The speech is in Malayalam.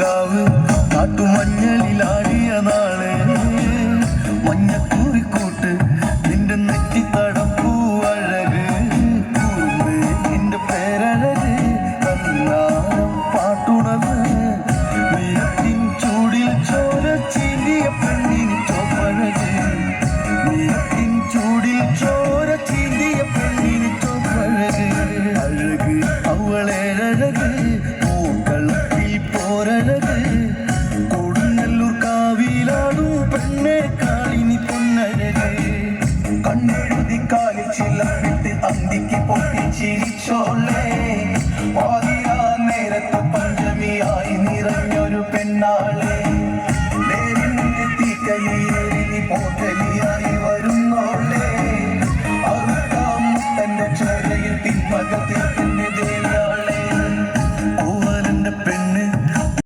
കാവ്. കാട്ടുമഞ്ഞളിലാടിയ നാളെ. മഞ്ഞക്കൂറിക്കൂട്ട് നിന്റെ നെറ്റി തടപ്പൂ അഴക്. കൂർന്ന് നിന്റെ പേരഴക് പാട്ടുണത് നീരത്തിൻ ചൂടിൽ ചോര ചീലിയ പെണ്ണിന് ചോപ്പഴക്. നീരത്തിൻ ചൂടിൽ ചോര ചീലിയ പെണ്ണിന് ചോപ്പഴക്. അഴക് അവളേഴഴക് ചിരിച്ചോളേ പാതിരാ നേരത്ത് പഞ്ചമിയായി നിറഞ്ഞൊരു പെണ്ണാളെ. നേരിന്റെ തീക്കയേറി നീ